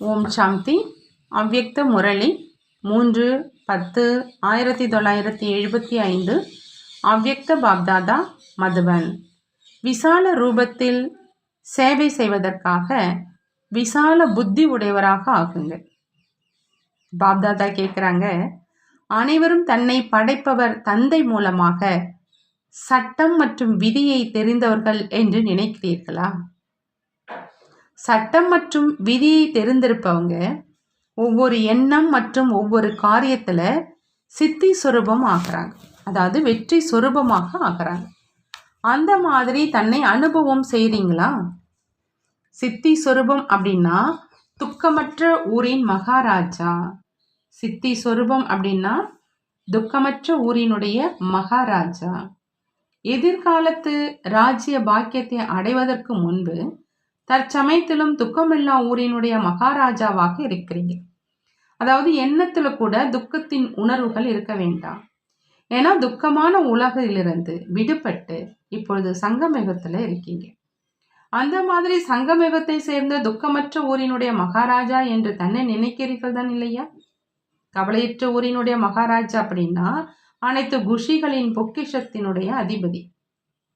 ஓம் சாந்தி. அவ்யக்த முரளி. மூன்று பத்து ஆயிரத்தி தொள்ளாயிரத்தி எழுபத்தி ஐந்து. அவ்யக்த பாப்தாதா மதுவன் விசால ரூபத்தில் சேவை செய்வதற்காக விசால புத்தி உடையவராக ஆகுங்கள் பாப்தாதா கேட்குறாங்க அனைவரும் தன்னை படைப்பவர் தந்தை மூலமாக சட்டம் மற்றும் விதியை தெரிந்தவர்கள் என்று நினைக்கிறீர்களா? சட்டம் மற்றும் விதியை தெரிந்திருப்பவங்க ஒவ்வொரு எண்ணம் மற்றும் ஒவ்வொரு காரியத்தில் சித்தி சுரூபம் ஆகிறாங்க. அதாவது வெற்றி சுரூபமாக ஆகிறாங்க. அந்த மாதிரி தன்னை அனுபவம் செய்கிறீங்களா சித்தி சொரூபம் அப்படின்னா துக்கமற்ற ஊரின் மகாராஜா. சித்தி சொரூபம் அப்படின்னா துக்கமற்ற ஊரினுடைய மகாராஜா. எதிர்காலத்து ராஜ்ய பாக்கியத்தை அடைவதற்கு முன்பு தற்சமயத்திலும் துக்கமில்லா ஊரினுடைய மகாராஜாவாக இருக்கிறீங்க. அதாவது எண்ணத்தில் கூட துக்கத்தின் உணர்வுகள் இருக்க வேண்டாம். ஏன்னா துக்கமான உலகிலிருந்து விடுபட்டு இப்பொழுது சங்கமேகத்தில் இருக்கீங்க. அந்த மாதிரி சங்கமேகத்தை சேர்ந்த துக்கமற்ற ஊரினுடைய மகாராஜா என்று தன்னை நினைக்கிறீர்கள் தான் இல்லையா? கவலையற்ற ஊரினுடைய மகாராஜா அப்படின்னா அனைத்து குஷிகளின் பொக்கிஷத்தினுடைய அதிபதி.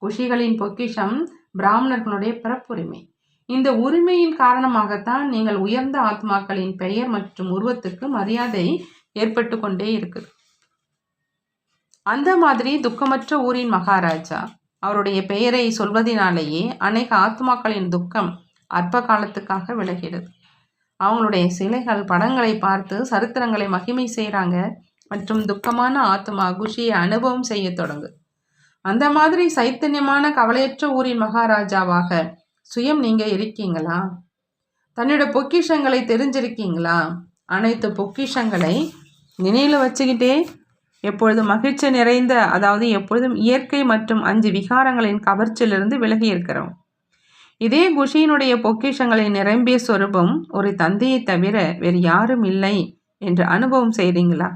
குஷிகளின் பொக்கிஷம் பிராமணர்களுடைய பிறப்புரிமை. இந்த உரிமையின் காரணமாகத்தான் நீங்கள் உயர்ந்த ஆத்மாக்களின் பெயர் மற்றும் உருவத்துக்கு மரியாதை ஏற்பட்டு கொண்டே இருக்குது அந்த மாதிரி துக்கமற்ற ஊரின் மகாராஜா அவருடைய பெயரை சொல்வதனாலேயே அநேக ஆத்மாக்களின் துக்கம் அற்ப காலத்துக்காக விலகிறது அவங்களுடைய சிலைகள் படங்களை பார்த்து சரித்திரங்களை மகிமை செய்கிறாங்க மற்றும் துக்கமான ஆத்மா குஷியை அனுபவம் செய்ய தொடங்கு. அந்த மாதிரி சைத்தன்யமான கவலையற்ற ஊரின் மகாராஜாவாக சுயம் நீங்கள் இருக்கீங்களா? தன்னோட பொக்கிஷங்களை தெரிஞ்சிருக்கீங்களா? அனைத்து பொக்கிஷங்களை நினைவில் வச்சுக்கிட்டே எப்பொழுதும் மகிழ்ச்சி நிறைந்த அதாவது எப்பொழுதும் இயற்கை மற்றும் அஞ்சு விகாரங்களின் கவர்ச்சியிலிருந்து விலகி இருக்கிறோம். இதே குஷியினுடைய பொக்கிஷங்களை நிரம்பிய சொரூபம் ஒரு தந்தையை தவிர வேறு யாரும் இல்லை என்று அனுபவம் செய்கிறீங்களா?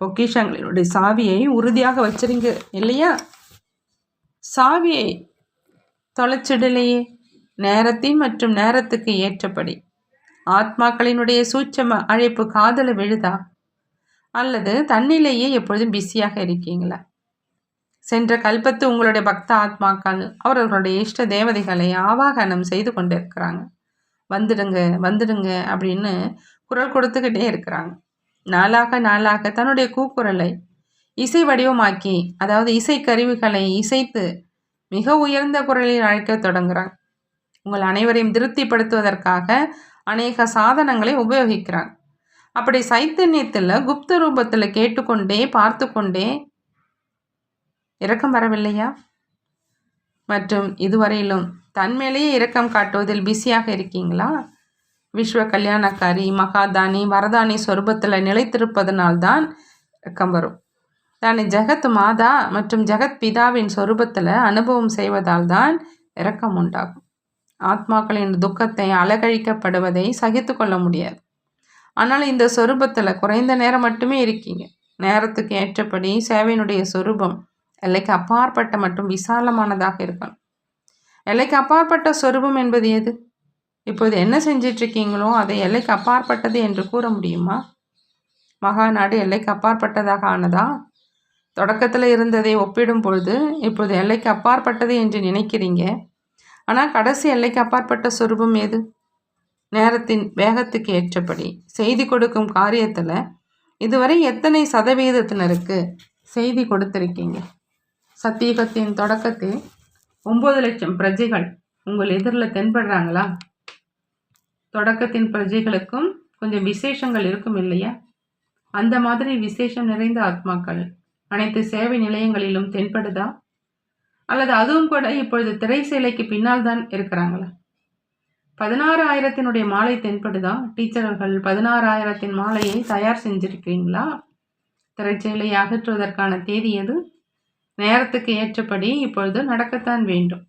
பொக்கிஷங்களினுடைய சாவியை உறுதியாக வச்சுருங்க இல்லையா? சாவியை தொலைச்சிடலையே நேரத்தின் மற்றும் நேரத்துக்கு ஏற்றபடி. ஆத்மாக்களினுடைய சூட்சம அழைப்பு காதல விழுதா? அல்லது தன்னிலேயே எப்பொழுதும் பிஸியாக இருக்கீங்களா? சென்ற கல்பத்து உங்களுடைய பக்த ஆத்மாக்கள் அவர்களுடைய இஷ்ட தேவதைகளை ஆவாகனம் செய்து கொண்டிருக்கிறாங்க. வந்துடுங்க வந்துடுங்க அப்படின்னு குரல் கொடுத்துக்கிட்டே இருக்கிறாங்க. நாளாக நாளாக தன்னுடைய கூக்குரலை இசை வடிவமாக்கி அதாவது இசை கருவிகளை இசைத்து மிக உயர்ந்த குரலில் அழைக்க தொடங்குகிறான் உங்கள் அனைவரையும் திருப்திப்படுத்துவதற்காக அநேக சாதனங்களை உபயோகிக்கிறான் அப்படி சைத்தன்யத்தில் குப்த ரூபத்தில் கேட்டுக்கொண்டே பார்த்து கொண்டே இரக்கம் வரவில்லையா? மற்றும் இதுவரையிலும் தன்மேலேயே இரக்கம் காட்டுவதில் பிஸியாக இருக்கீங்களா? விஸ்வ கல்யாணக்காரி மகாதானி வரதானி சொரூபத்தில் நிலைத்திருப்பதனால்தான் இரக்கம் வரும். தானே ஜெகத் மாதா மற்றும் ஜெகத் பிதாவின் சொரூபத்தில் அனுபவம் செய்வதால் தான் இரக்கம் உண்டாகும். ஆத்மாக்களின் துக்கத்தை அலகழிக்கப்படுவதை சகித்து கொள்ள முடியாது. ஆனால் இந்த சொரூபத்தில் குறைந்த நேரம் மட்டுமே இருக்கீங்க. நேரத்துக்கு ஏற்றபடி சேவையினுடைய சொரூபம் எல்லைக்கு அப்பாற்பட்ட மற்றும் விசாலமானதாக இருக்கணும். எல்லைக்கு அப்பாற்பட்ட சொரூபம் என்பது எது? இப்போது என்ன செஞ்சிட்ருக்கீங்களோ அதை எல்லைக்கு அப்பாற்பட்டது என்று கூற முடியுமா? மகாநாடு எல்லைக்கு அப்பாற்பட்டதாக ஆனதா? தொடக்கத்தில் இருந்ததை ஒப்பிடும் பொழுது இப்போது எல்லைக்கு அப்பாற்பட்டது என்று நினைக்கிறீங்க. ஆனால் கடைசி எல்லைக்கு அப்பாற்பட்ட சொரூபம் எது நேரத்தின் வேகத்துக்கு ஏற்றபடி செய்தி கொடுக்கும் காரியத்தில் இதுவரை எத்தனை சதவீதத்தினருக்கு செய்தி கொடுத்துருக்கீங்க? சத்தியுகத்தின் தொடக்கத்தில் ஒம்பது லட்சம் பிரஜைகள் உங்கள் எதிரில் தென்படுறாங்களா? தொடக்கத்தின் பிரஜைகளுக்கும் கொஞ்சம் விசேஷங்கள் இருக்கும் இல்லையா? அந்த மாதிரி விசேஷம் நிறைந்த ஆத்மாக்கள் அனைத்து சேவை நிலையங்களிலும் தென்படுதா? அல்லது அதுவும் கூட இப்பொழுது திரை சேலைக்கு பின்னால் தான் இருக்கிறாங்களா? பதினாறு ஆயிரத்தினுடைய மாலை தென்படுதா? டீச்சர்கள் பதினாறு ஆயிரத்தின் மாலையை தயார் செஞ்சிருக்கிறீங்களா? திரைச்சேலை அகற்றுவதற்கான தேதி எது? நேரத்துக்கு ஏற்றபடி இப்பொழுது நடக்கத்தான் வேண்டும்.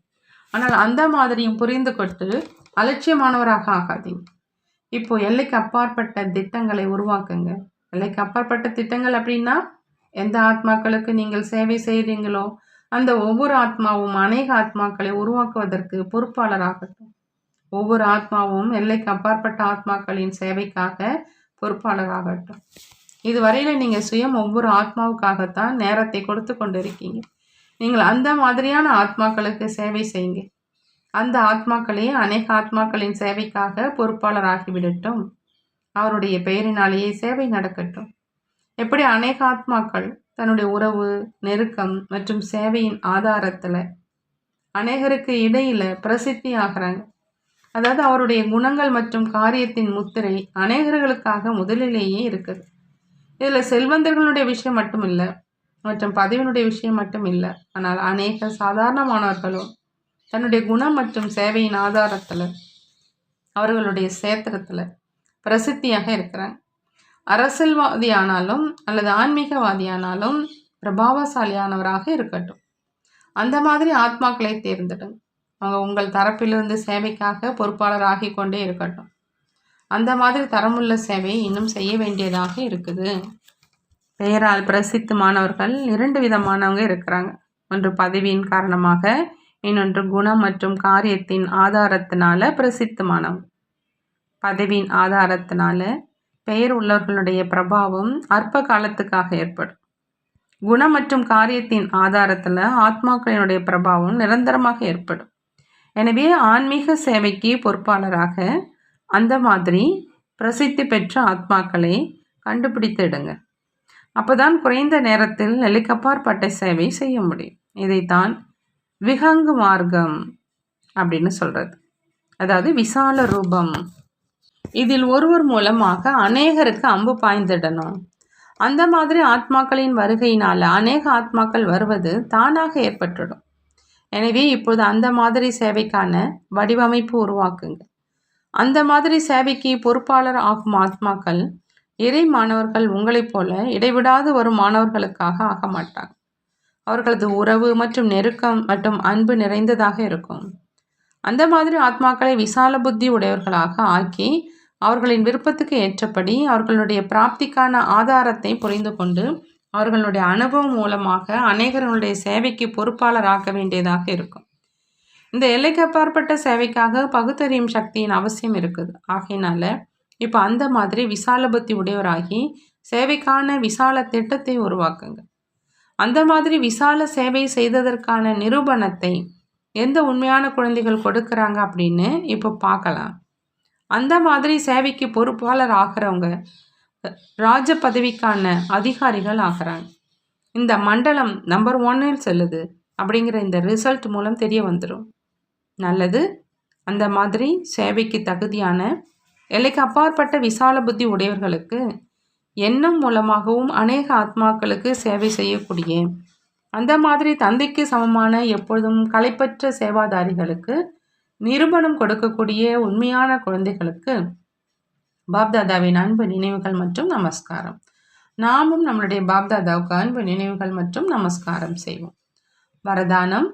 ஆனால் அந்த மாதிரியும் புரிந்து கொண்டு அலட்சியமானவராக ஆகாதீங்க. இப்போ எல்லைக்கு அப்பாற்பட்ட திட்டங்களை உருவாக்குங்க. எல்லைக்கு அப்பாற்பட்ட திட்டங்கள் அப்படின்னா எந்த ஆத்மாக்களுக்கு நீங்கள் சேவை செய்கிறீங்களோ அந்த ஒவ்வொரு ஆத்மாவும் அநேக ஆத்மாக்களை உருவாக்குவதற்கு பொறுப்பாளராகட்டும். ஒவ்வொரு ஆத்மாவும் எல்லைக்கு அப்பாற்பட்ட ஆத்மாக்களின் சேவைக்காக பொறுப்பாளராகட்டும். இதுவரையில் நீங்கள் சுயம் ஒவ்வொரு ஆத்மாவுக்காகத்தான் நேரத்தை கொடுத்து கொண்டிருக்கீங்க. நீங்கள் அந்த மாதிரியான ஆத்மாக்களுக்கு சேவை செய்யுங்க. அந்த ஆத்மாக்களே அநேக ஆத்மாக்களின் சேவைக்காக பொறுப்பாளராகிவிடட்டும். அவருடைய பெயரினாலேயே சேவை நடக்கட்டும். எப்படி அநேக ஆத்மாக்கள் தன்னுடைய உறவு நெருக்கம் மற்றும் சேவையின் ஆதாரத்தில் அநேகருக்கு இடையில் பிரசித்தி ஆகிறாங்க அதாவது அவருடைய குணங்கள் மற்றும் காரியத்தின் முத்திரை அநேகர்களுக்காக முதலிலேயே இருக்குது. இதில் செல்வந்தர்களுடைய விஷயம் மட்டும் இல்லை மற்றும் பதவியினுடைய விஷயம் மட்டும் இல்லை. ஆனால் அநேக சாதாரணமானவர்களும் தன்னுடைய குணம் மற்றும் சேவையின் ஆதாரத்தில் அவர்களுடைய சேத்திரத்தில் பிரசித்தியாக இருக்கிறாங்க. அரசியல்வாதியானாலும் அல்லது ஆன்மீகவாதியானாலும் பிரபாவசாலியானவராக இருக்கட்டும். அந்த மாதிரி ஆத்மாக்களை தேர்ந்தெடுங்க அவங்க உங்கள் தரப்பிலிருந்து சேவைக்காக பொறுப்பாளராகி கொண்டே இருக்கட்டும். அந்த மாதிரி தரமுள்ள சேவை இன்னும் செய்ய வேண்டியதாக இருக்குது. பெயரால் பிரசித்தமானவர்கள் இரண்டு விதமானவங்க இருக்கிறாங்க. ஒன்று பதவியின் காரணமாக இன்னொன்று குணம் மற்றும் காரியத்தின் ஆதாரத்தினால பிரசித்தமானவங்க பதவியின் ஆதாரத்தினால பெயர் உள்ளவர்களுடைய பிரபாவம் அற்ப காலத்துக்காக ஏற்படும். குணம் மற்றும் காரியத்தின் ஆதாரத்தில் ஆத்மாக்களினுடைய பிரபாவம் நிரந்தரமாக ஏற்படும். எனவே ஆன்மீக சேவைக்கு பொறுப்பாளராக அந்த மாதிரி பிரசித்தி பெற்ற ஆத்மாக்களை கண்டுபிடித்திடுங்க அப்போதான் குறைந்த நேரத்தில் நிலைக்கப்பாற்பட்ட சேவை செய்ய முடியும். இதைத்தான் விகங்கு மார்க்கம் அப்படின்னு சொல்கிறது அதாவது விசால ரூபம். இதில் ஒருவர் மூலமாக அநேகருக்கு அம்பு பாய்ந்திடணும். அந்த மாதிரி ஆத்மாக்களின் வருகையினால் அநேக ஆத்மாக்கள் வருவது தானாக ஏற்பட்டுடும் எனவே இப்போது அந்த மாதிரி சேவைக்கான வடிவமைப்பு உருவாக்குங்க. அந்த மாதிரி சேவைக்கு பொறுப்பாளர் ஆகும் ஆத்மாக்கள் இறை மாணவர்கள் உங்களைப் போல இடைவிடாது வரும் மாணவர்களுக்காக ஆக மாட்டாங்க. அவர்களது உறவு மற்றும் நெருக்கம் மற்றும் அன்பு நிறைந்ததாக இருக்கும். அந்த மாதிரி ஆத்மாக்களை விசால புத்தி உடையவர்களாக ஆக்கி அவர்களின் விருப்பத்துக்கு ஏற்றபடி அவர்களுடைய பிராப்திக்கான ஆதாரத்தை புரிந்து கொண்டு அவர்களுடைய அனுபவம் மூலமாக அநேகர்களுடைய சேவைக்கு பொறுப்பாளராக்க வேண்டியதாக இருக்கும். இந்த எல்லைக்கு அப்பாற்பட்ட சேவைக்காக பகுத்தறியும் சக்தியின் அவசியம் இருக்குது. ஆகையினால இப்போ அந்த மாதிரி விசால புத்தி உடையவராகி சேவைக்கான விசால திட்டத்தை உருவாக்குங்க. அந்த மாதிரி விசால சேவை செய்ததற்கான நிரூபணத்தை எந்த உண்மையான குழந்தைகள் கொடுக்குறாங்க அப்படின்னு இப்போ பார்க்கலாம் அந்த மாதிரி சேவைக்கு பொறுப்பாளர் ஆகிறவங்க ராஜ பதவிக்கான அதிகாரிகள் ஆகிறாங்க. இந்த மண்டலம் நம்பர் ஒன்னில் செல்லுது அப்படிங்கிற இந்த ரிசல்ட் மூலம் தெரிய வந்துடும் நல்லது அந்த மாதிரி சேவைக்கு தகுதியான எல்லைக்கு அப்பாற்பட்ட விசால புத்தி உடையவர்களுக்கு எண்ணம் மூலமாகவும் அநேக ஆத்மாக்களுக்கு சேவை செய்யக்கூடிய அந்த மாதிரி தந்தைக்கு சமமான எப்பொழுதும் களைப்பற்ற சேவாதாரிகளுக்கு நிரூபணம் கொடுக்கக்கூடிய உண்மையான குழந்தைகளுக்கு பாப்தாதாவின் அன்பு நினைவுகள் மற்றும் நமஸ்காரம். நாமும் நம்மளுடைய பாப்தாதாவுக்கு அன்பு நினைவுகள் மற்றும் நமஸ்காரம் செய்வோம். வரதானம்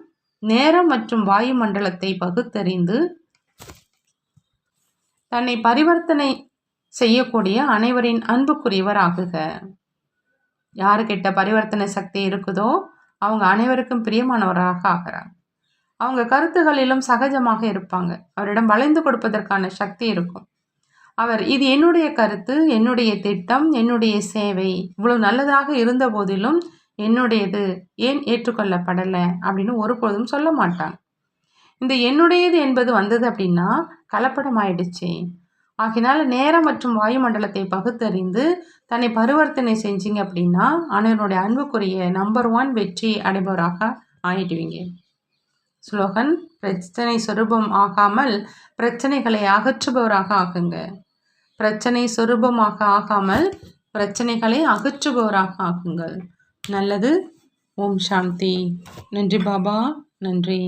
நேரம் மற்றும் வாயுமண்டலத்தை பகுத்தறிந்து தன்னை பரிவர்த்தனை செய்யக்கூடிய அனைவரின் அன்புக்குரியவர் ஆகுக யாருக்கிட்ட பரிவர்த்தனை சக்தி இருக்குதோ அவங்க அனைவருக்கும் பிரியமானவராக ஆகிறாங்க. அவங்க கருத்துகளிலும் சகஜமாக இருப்பாங்க. அவரிடம் வளைந்து கொடுப்பதற்கான சக்தி இருக்கும். அவர் இது என்னுடைய கருத்து என்னுடைய திட்டம் என்னுடைய சேவை. இவ்வளவு நல்லதாக இருந்த போதிலும் என்னுடையது ஏன் ஏற்றுக்கொள்ளப்படலை? அப்படின்னு ஒருபொழுதும் சொல்ல மாட்டாங்க. இந்த என்னுடையது என்பது வந்தது அப்படின்னா கலப்படமாயிடுச்சு. ஆகினால நேரம் மற்றும் வாயுமண்டலத்தை பகுத்தறிந்து தன்னை பரிவர்த்தனை செஞ்சீங்க அப்படின்னா அனைவருடைய அன்புக்குரிய நம்பர் ஒன் வெற்றி அடைபவராக ஆயிடுவீங்க. ஸ்லோகன் பிரச்சனை சொரூபம் ஆகாமல் பிரச்சனைகளை அகற்றுபவராக ஆகுங்க பிரச்சனை சொரூபமாக ஆகாமல் பிரச்சனைகளை அகற்றுபவராக ஆகுங்கள் நல்லது. ஓம் சாந்தி. நன்றி பாபா. நன்றி.